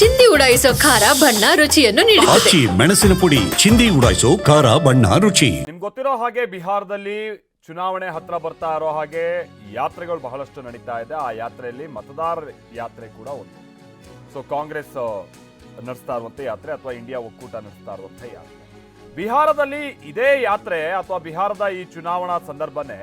ಚಿಂದಿ ಉಡಾಯಿಸೋ ಖಾರ ಬಣ್ಣ ರುಚಿಯನ್ನು ನೀಡುತ್ತದೆ. ಆಚಿ ಮೆಣಸಿನ ಪುಡಿ ಚಿಂದಿ ಉಡಾಯಿಸೋ ಖಾರ ಬಣ್ಣ ರುಚಿ. ನಿಮ್ಗೆ ಗೊತ್ತಿರೋ ಹಾಗೆ ಬಿಹಾರದಲ್ಲಿ ಚುನಾವಣೆ ಹತ್ರ ಬರ್ತಾ ಇರೋ ಹಾಗೆ ಯಾತ್ರೆಗಳು ಬಹಳಷ್ಟು ನಡೀತಾ ಇದೆ. ಆ ಯಾತ್ರೆಯಲ್ಲಿ ಮತದಾರ ಯಾತ್ರೆ ಕೂಡ ಒಂದು. ಸೊ ಕಾಂಗ್ರೆಸ್ ಆ, ನಡೆಸ್ತಾ ಇರುವಂತ ಯಾತ್ರೆ ಅಥವಾ ಇಂಡಿಯಾ ಒಕ್ಕೂಟ ನಡೆಸ್ತಾ ಇರುವಂತ ಯಾತ್ರೆ. ಬಿಹಾರದಲ್ಲಿ ಇದೇ ಯಾತ್ರೆ ಅಥವಾ ಬಿಹಾರದ ಈ ಚುನಾವಣಾ ಸಂದರ್ಭನೇ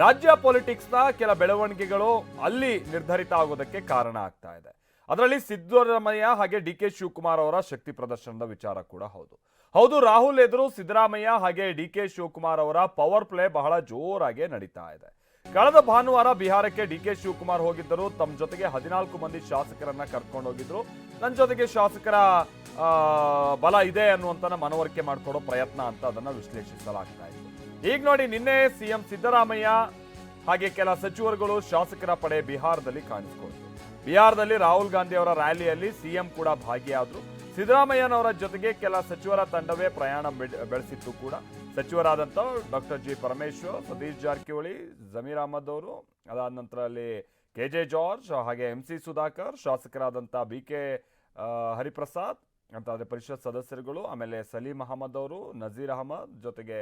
ರಾಜ್ಯ ಪೊಲಿಟಿಕ್ಸ್ನ ಕೆಲ ಬೆಳವಣಿಗೆಗಳು ಅಲ್ಲಿ ನಿರ್ಧರಿತ ಆಗೋದಕ್ಕೆ ಕಾರಣ ಆಗ್ತಾ ಇದೆ. ಅದರಲ್ಲಿ ಸಿದ್ದರಾಮಯ್ಯ ಹಾಗೆ ಡಿ ಕೆ ಶಿವಕುಮಾರ್ ಅವರ ಶಕ್ತಿ ಪ್ರದರ್ಶನದ ವಿಚಾರ ಕೂಡ ಹೌದು. ಹೌದು, ರಾಹುಲ್ ಎದುರು ಸಿದ್ದರಾಮಯ್ಯ ಹಾಗೆ ಡಿ ಕೆ ಶಿವಕುಮಾರ್ ಅವರ ಪವರ್ ಪ್ಲೇ ಬಹಳ ಜೋರಾಗಿ ನಡೀತಾ ಇದೆ. ಕಳೆದ ಭಾನುವಾರ ಬಿಹಾರಕ್ಕೆ ಡಿ ಕೆ ಶಿವಕುಮಾರ್ ಹೋಗಿದ್ದರು. ತಮ್ಮ ಜೊತೆಗೆ ಹದಿನಾಲ್ಕು ಮಂದಿ ಶಾಸಕರನ್ನ ಕರ್ಕೊಂಡು ಹೋಗಿದ್ರು. ನನ್ನ ಜೊತೆಗೆ ಶಾಸಕರ ಬಲ ಇದೆ ಅನ್ನುವಂತ ಮನವರಿಕೆ ಮಾಡಿಕೊಡೋ ಪ್ರಯತ್ನ ಅಂತ ಅದನ್ನ ವಿಶ್ಲೇಷಿಸಲಾಗ್ತಾ ಇತ್ತು. ಈಗ ನೋಡಿ, ನಿನ್ನೆ ಸಿಎಂ ಸಿದ್ದರಾಮಯ್ಯ ಹಾಗೆ ಕೆಲ ಸಚಿವರುಗಳು ಶಾಸಕರ ಪಡೆ ಬಿಹಾರದಲ್ಲಿ ಕಾಣಿಸಿಕೊಂಡರು. ಬಿಹಾರದಲ್ಲಿ ರಾಹುಲ್ ಗಾಂಧಿ ಅವರ ರ್ಯಾಲಿಯಲ್ಲಿ ಸಿಎಂ ಕೂಡ ಭಾಗಿಯಾದರು. ಸಿದ್ದರಾಮಯ್ಯನವರ ಜೊತೆಗೆ ಕೆಲ ಸಚಿವರ ತಂಡವೇ ಪ್ರಯಾಣ ಬೆಳೆಸಿತ್ತು ಕೂಡ. ಸಚಿವರಾದಂಥ ಡಾಕ್ಟರ್ ಜಿ ಪರಮೇಶ್ವರ್, ಸತೀಶ್ ಜಾರಕಿಹೊಳಿ, ಜಮೀರ್ ಅಹಮದ್ ಅವರು, ಅದಾದ ನಂತರ ಅಲ್ಲಿ ಕೆ ಜೆ ಜಾರ್ಜ್, ಹಾಗೆ ಎಂ ಸಿ ಸುಧಾಕರ್ ಶಾಸಕರಾದಂಥ ಬಿ ಕೆ ಹರಿಪ್ರಸಾದ್ ಅಂತ ಅದೇ ಪರಿಷತ್ ಸದಸ್ಯರುಗಳು, ಆಮೇಲೆ ಸಲೀಂ ಅಹಮದ್ ಅವರು, ನಜೀರ್ ಅಹಮದ್ ಜೊತೆಗೆ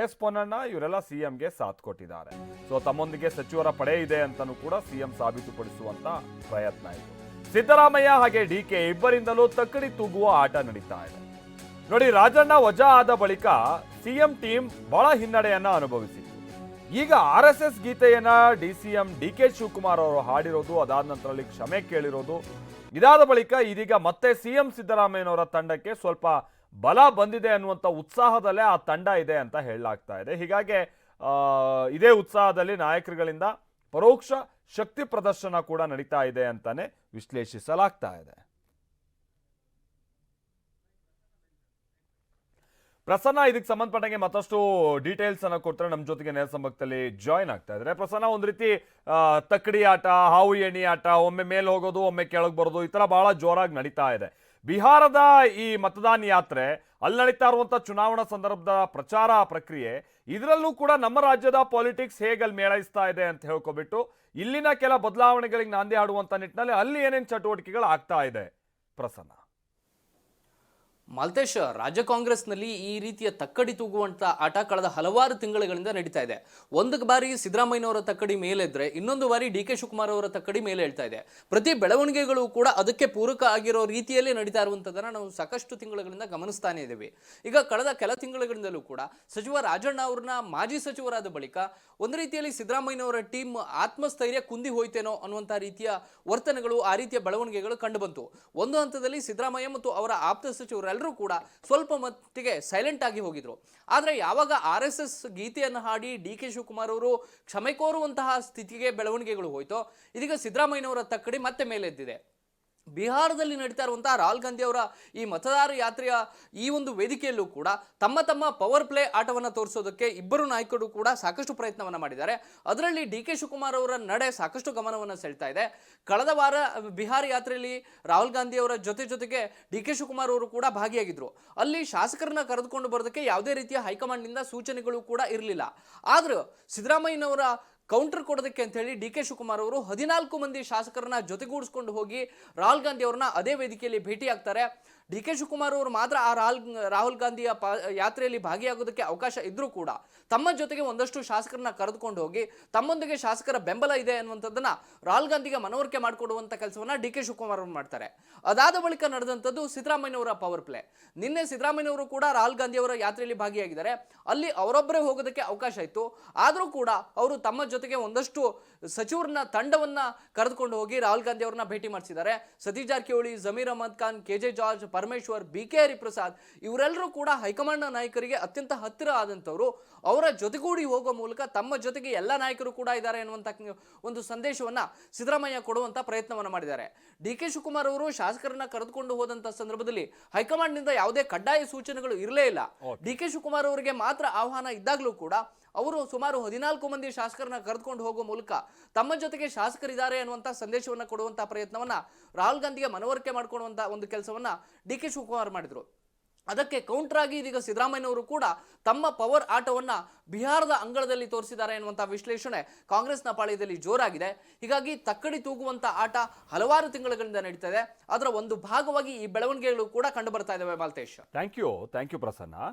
ಎಸ್ ಪೊನ್ನಣ್ಣ, ಇವರೆಲ್ಲ ಸಿಎಂಗೆ ಸಾಥ್ ಕೊಟ್ಟಿದ್ದಾರೆ. ಸೊ ತಮ್ಮೊಂದಿಗೆ ಸಚಿವರ ಪಡೆ ಇದೆ ಅಂತಲೂ ಕೂಡ ಸಿಎಂ ಸಾಬೀತುಪಡಿಸುವಂತ ಪ್ರಯತ್ನ ಇದು. ಸಿದ್ದರಾಮಯ್ಯ ಹಾಗೆ ಡಿ ಕೆ ಇಬ್ಬರಿಂದಲೂ ತಕ್ಕಡಿ ತೂಗುವ ಆಟ ನಡೀತಾ ಇದೆ. ನೋಡಿ, ರಾಜಣ್ಣ ವಜಾ ಆದ ಬಳಿಕ ಸಿಎಂ ಟೀಮ್ ಬಹಳ ಹಿನ್ನಡೆಯನ್ನ ಅನುಭವಿಸಿತ್ತು. ಈಗ ಆರ್ ಎಸ್ ಎಸ್ ಗೀತೆಯನ್ನ D C M D K Shivakumar ಅವರು ಹಾಡಿರೋದು, ಅದಾದ ನಂತರ ಕ್ಷಮೆ ಕೇಳಿರೋದು ಇದಾದ ಬಳಿಕ ಇದೀಗ ಮತ್ತೆ ಸಿಎಂ ಸಿದ್ದರಾಮಯ್ಯನವರ ತಂಡಕ್ಕೆ ಸ್ವಲ್ಪ ಬಲ ಬಂದಿದೆ ಅನ್ನುವಂಥ ಉತ್ಸಾಹದಲ್ಲೇ ಆ ತಂಡ ಇದೆ ಅಂತ ಹೇಳಲಾಗ್ತಾ ಇದೆ. ಹೀಗಾಗಿ ಇದೇ ಉತ್ಸಾಹದಲ್ಲಿ ನಾಯಕರುಗಳಿಂದ ಪರೋಕ್ಷ ಶಕ್ತಿ ಪ್ರದರ್ಶನ ಕೂಡ ನಡೀತಾ ಇದೆ ಅಂತಾನೆ ವಿಶ್ಲೇಷಿಸಲಾಗ್ತಾ ಇದೆ. ಪ್ರಸನ್ನ ಇದಕ್ಕೆ ಸಂಬಂಧಪಟ್ಟಂಗೆ ಮತ್ತಷ್ಟು ಡೀಟೇಲ್ಸ್ ಅನ್ನ ಕೊಡ್ತಾರೆ. ನಮ್ಮ ಜೊತೆಗೆ ನೇರ ಸಂಪರ್ಕದಲ್ಲಿ ಜಾಯ್ನ್ ಆಗ್ತಾ ಇದ್ರೆ ಪ್ರಸನ್ನ, ಒಂದ್ ರೀತಿ ತಕ್ಕಡಿ ಆಟ, ಹಾವು ಎಣಿ ಆಟ, ಒಮ್ಮೆ ಮೇಲೆ ಹೋಗೋದು, ಒಮ್ಮೆ ಕೆಳಗೆ ಬರೋದು, ಈ ತರ ಬಹಳ ಜೋರಾಗಿ ನಡೀತಾ ಇದೆ. ಬಿಹಾರದ ಈ ಮತದಾನ ಯಾತ್ರೆ ಅಲ್ಲಿ ನಡೀತಾ ಇರುವಂತ ಚುನಾವಣಾ ಸಂದರ್ಭದ ಪ್ರಚಾರ ಪ್ರಕ್ರಿಯೆ, ಇದರಲ್ಲೂ ಕೂಡ ನಮ್ಮ ರಾಜ್ಯದ ಪಾಲಿಟಿಕ್ಸ್ ಹೇಗೆ ಅಲ್ಲಿ ಮೇಳೈಸ್ತಾ ಇದೆ ಅಂತ ಹೇಳ್ಕೊಬಿಟ್ಟು, ಇಲ್ಲಿನ ಕೆಲ ಬದಲಾವಣೆಗಳಿಗೆ ನಾಂದಿ ಆಡುವಂತ ನಿಟ್ಟಿನಲ್ಲಿ ಅಲ್ಲಿ ಏನೇನು ಚಟುವಟಿಕೆಗಳು ಆಗ್ತಾ ಇದೆ. ಪ್ರಸನ್ನ. ಮಾಲ್ತೇಶ್, ರಾಜ್ಯ ಕಾಂಗ್ರೆಸ್ನಲ್ಲಿ ಈ ರೀತಿಯ ತಕ್ಕಡಿ ತೂಗುವಂಥ ಆಟ ಕಳೆದ ಹಲವಾರು ತಿಂಗಳುಗಳಿಂದ ನಡೀತಾ ಇದೆ. ಒಂದು ಬಾರಿ ಸಿದ್ದರಾಮಯ್ಯನವರ ತಕ್ಕಡಿ ಮೇಲೆದ್ರೆ ಇನ್ನೊಂದು ಬಾರಿ ಡಿ ಕೆ ಶಿವಕುಮಾರ್ ಅವರ ತಕ್ಕಡಿ ಮೇಲೆ ಹೇಳ್ತಾ ಇದೆ. ಪ್ರತಿ ಬೆಳವಣಿಗೆಗಳು ಕೂಡ ಅದಕ್ಕೆ ಪೂರಕ ಆಗಿರೋ ರೀತಿಯಲ್ಲಿ ನಡೀತಾ ಇರುವಂಥದ್ದನ್ನು ನಾವು ಸಾಕಷ್ಟು ತಿಂಗಳುಗಳಿಂದ ಗಮನಿಸ್ತಾನೆ ಇದ್ದೀವಿ. ಈಗ ಕಳೆದ ಕೆಲ ತಿಂಗಳುಗಳಿಂದಲೂ ಕೂಡ ಸಚಿವ ರಾಜಣ್ಣ ಅವ್ರನ್ನ ಮಾಜಿ ಸಚಿವರಾದ ಬಳಿಕ ಒಂದು ರೀತಿಯಲ್ಲಿ ಸಿದ್ದರಾಮಯ್ಯನವರ ಟೀಮ್ ಆತ್ಮಸ್ಥೈರ್ಯ ಕುಂದಿ ಹೋಯ್ತೇನೋ ಅನ್ನುವಂಥ ರೀತಿಯ ವರ್ತನೆಗಳು, ಆ ರೀತಿಯ ಬೆಳವಣಿಗೆಗಳು ಕಂಡುಬಂತು ಒಂದು ಹಂತದಲ್ಲಿ ಸಿದ್ದರಾಮಯ್ಯ ಮತ್ತು ಅವರ ಆಪ್ತ ಸಚಿವರೆಲ್ಲರೂ ಕೂಡ ಸ್ವಲ್ಪ ಮಟ್ಟಿಗೆ ಸೈಲೆಂಟ್ ಆಗಿ ಹೋಗಿದ್ರು. ಆದರೆ ಯಾವಾಗ ಆರ್ ಎಸ್ ಎಸ್ ಗೀತೆಯನ್ನು ಹಾಡಿ ಡಿ ಕೆ ಶಿವಕುಮಾರ್ ಅವರು ಕ್ಷಮೆ ಕೋರುವಂತಹ ಸ್ಥಿತಿಗೆ ಬೆಳವಣಿಗೆಗಳು ಹೋಯ್ತೋ, ಇದೀಗ ಸಿದ್ದರಾಮಯ್ಯನವರ ತಕ್ಕಡಿ ಮತ್ತೆ ಮೇಲೆದ್ದಿದೆ. ಬಿಹಾರದಲ್ಲಿ ನಡೀತಾ ಇರುವಂತಹ ರಾಹುಲ್ ಗಾಂಧಿ ಅವರ ಈ ಮತದಾರ ಯಾತ್ರೆಯ ಈ ಒಂದು ವೇದಿಕೆಯಲ್ಲೂ ಕೂಡ ತಮ್ಮ ತಮ್ಮ ಪವರ್ ಪ್ಲೇ ಆಟವನ್ನು ತೋರಿಸೋದಕ್ಕೆ ಇಬ್ಬರು ನಾಯಕರು ಕೂಡ ಸಾಕಷ್ಟು ಪ್ರಯತ್ನವನ್ನು ಮಾಡಿದ್ದಾರೆ. ಅದರಲ್ಲಿ ಡಿ ಕೆ ಶಿವಕುಮಾರ್ ಅವರ ನಡೆ ಸಾಕಷ್ಟು ಗಮನವನ್ನು ಸೆಳ್ತಾ ಇದೆ. ಕಳೆದ ವಾರ ಬಿಹಾರ ಯಾತ್ರೆಯಲ್ಲಿ ರಾಹುಲ್ ಗಾಂಧಿ ಅವರ ಜೊತೆ ಜೊತೆಗೆ ಡಿ ಕೆ ಶಿವಕುಮಾರ್ ಅವರು ಕೂಡ ಭಾಗಿಯಾಗಿದ್ದರು ಅಲ್ಲಿ ಶಾಸಕರನ್ನ ಕರೆದುಕೊಂಡು ಬರೋದಕ್ಕೆ ಯಾವುದೇ ರೀತಿಯ ಹೈಕಮಾಂಡ್ನಿಂದ ಸೂಚನೆಗಳು ಕೂಡ ಇರಲಿಲ್ಲ. ಆದರೂ ಸಿದ್ದರಾಮಯ್ಯನವರ ಕೌಂಟರ್ ಕೊಡೋದಕ್ಕೆ ಅಂತ ಹೇಳಿ ಡಿ ಕೆ ಶಿವಕುಮಾರ್ ಅವರು ಹದಿನಾಲ್ಕು ಮಂದಿ ಶಾಸಕರನ್ನ ಜೊತೆಗೂಡಿಸ್ಕೊಂಡು ಹೋಗಿ ರಾಹುಲ್ ಗಾಂಧಿ ಅವರನ್ನ ಅದೇ ವೇದಿಕೆಯಲ್ಲಿ ಭೇಟಿ ಆಗ್ತಾರೆ. ಡಿ ಕೆ ಶಿವಕುಮಾರ್ ಅವರು ಮಾತ್ರ ಆ ರಾಹುಲ್ ರಾಹುಲ್ ಗಾಂಧಿಯ ಪಾ, ಯಾತ್ರೆಯಲ್ಲಿ ಭಾಗಿಯಾಗೋದಕ್ಕೆ ಅವಕಾಶ ಇದ್ರೂ ಕೂಡ ತಮ್ಮ ಜೊತೆಗೆ ಒಂದಷ್ಟು ಶಾಸಕರನ್ನ ಕರೆದುಕೊಂಡು ಹೋಗಿ ತಮ್ಮೊಂದಿಗೆ ಶಾಸಕರ ಬೆಂಬಲ ಇದೆ ಅನ್ನುವಂಥದ್ದನ್ನ ರಾಹುಲ್ ಗಾಂಧಿಗೆ ಮನವರಿಕೆ ಮಾಡಿಕೊಡುವಂಥ ಕೆಲಸವನ್ನ ಡಿ ಕೆ ಶಿವಕುಮಾರ್ ಅವರು ಮಾಡ್ತಾರೆ. ಅದಾದ ಬಳಿಕ ನಡೆದಂಥದ್ದು ಸಿದ್ದರಾಮಯ್ಯವರ ಪವರ್ ಪ್ಲೇ ನಿನ್ನೆ ಸಿದ್ದರಾಮಯ್ಯನವರು ಕೂಡ ರಾಹುಲ್ ಗಾಂಧಿ ಅವರ ಯಾತ್ರೆಯಲ್ಲಿ ಭಾಗಿಯಾಗಿದ್ದಾರೆ. ಅಲ್ಲಿ ಅವರೊಬ್ಬರೇ ಹೋಗೋದಕ್ಕೆ ಅವಕಾಶ ಇತ್ತು. ಆದರೂ ಕೂಡ ಅವರು ತಮ್ಮ ಜೊತೆಗೆ ಒಂದಷ್ಟು ಸಚಿವರನ್ನ ತಂಡವನ್ನ ಕರೆದುಕೊಂಡು ಹೋಗಿ ರಾಹುಲ್ ಗಾಂಧಿ ಅವರನ್ನ ಭೇಟಿ ಮಾಡಿಸಿದ್ದಾರೆ. Satish Jarkiholi Zameer Ahmed Khan K J George Parameshwar B K Hariprasad ಇವರೆಲ್ಲರೂ ಕೂಡ ಹೈಕಮಾಂಡ್ ನಾಯಕರಿಗೆ ಅತ್ಯಂತ ಹತ್ತಿರ ಆದಂಥವರು. ಅವರ ಜೊತೆಗೂಡಿ ಹೋಗುವ ಮೂಲಕ ತಮ್ಮ ಜೊತೆಗೆ ಎಲ್ಲ ನಾಯಕರು ಕೂಡ ಇದ್ದಾರೆ ಎನ್ನುವಂಥ ಒಂದು ಸಂದೇಶವನ್ನ ಸಿದ್ದರಾಮಯ್ಯ ಕೊಡುವಂತ ಪ್ರಯತ್ನವನ್ನ ಮಾಡಿದ್ದಾರೆ. ಡಿ ಕೆ ಶಿವಕುಮಾರ್ ಅವರು ಶಾಸಕರನ್ನ ಕರೆದುಕೊಂಡು ಹೋದಂತ ಸಂದರ್ಭದಲ್ಲಿ ಹೈಕಮಾಂಡ್ನಿಂದ ಯಾವುದೇ ಕಡ್ಡಾಯ ಸೂಚನೆಗಳು ಇರಲೇ ಇಲ್ಲ. ಡಿ ಕೆ ಶಿವಕುಮಾರ್ ಅವರಿಗೆ ಮಾತ್ರ ಆಹ್ವಾನ ಇದ್ದಾಗಲೂ ಕೂಡ ಅವರು ಸುಮಾರು ಹದಿನಾಲ್ಕು ಮಂದಿ ಶಾಸಕರನ್ನ ಕರೆದುಕೊಂಡು ಹೋಗುವ ಮೂಲಕ ತಮ್ಮ ಜೊತೆಗೆ ಶಾಸಕರಿದ್ದಾರೆ ಅನ್ನುವಂಥ ಸಂದೇಶವನ್ನು ಕೊಡುವಂಥ ಪ್ರಯತ್ನವನ್ನ ರಾಹುಲ್ ಗಾಂಧಿಗೆ ಮನವರಿಕೆ ಮಾಡಿಕೊಡುವಂಥ ಒಂದು ಕೆಲಸವನ್ನ ಡಿ ಕೆ ಶಿವಕುಮಾರ್ ಮಾಡಿದರು. ಅದಕ್ಕೆ ಕೌಂಟರ್ ಆಗಿ ಇದೀಗ ಸಿದ್ದರಾಮಯ್ಯನವರು ಕೂಡ ತಮ್ಮ ಪವರ್ ಆಟವನ್ನ ಬಿಹಾರದ ಅಂಗಳದಲ್ಲಿ ತೋರಿಸಿದ್ದಾರೆ ಎನ್ನುವಂಥ ವಿಶ್ಲೇಷಣೆ ಕಾಂಗ್ರೆಸ್ನ ಪಾಳ್ಯದಲ್ಲಿ ಜೋರಾಗಿದೆ. ಹೀಗಾಗಿ ತಕ್ಕಡಿ ತೂಗುವಂಥ ಆಟ ಹಲವಾರು ತಿಂಗಳುಗಳಿಂದ ನಡೀತಾ ಇದೆ ಅದರ ಒಂದು ಭಾಗವಾಗಿ ಈ ಬೆಳವಣಿಗೆಗಳು ಕೂಡ ಕಂಡು ಬರ್ತಾ ಇದಾವೆ Malthesh. Thank you thank you Prasanna.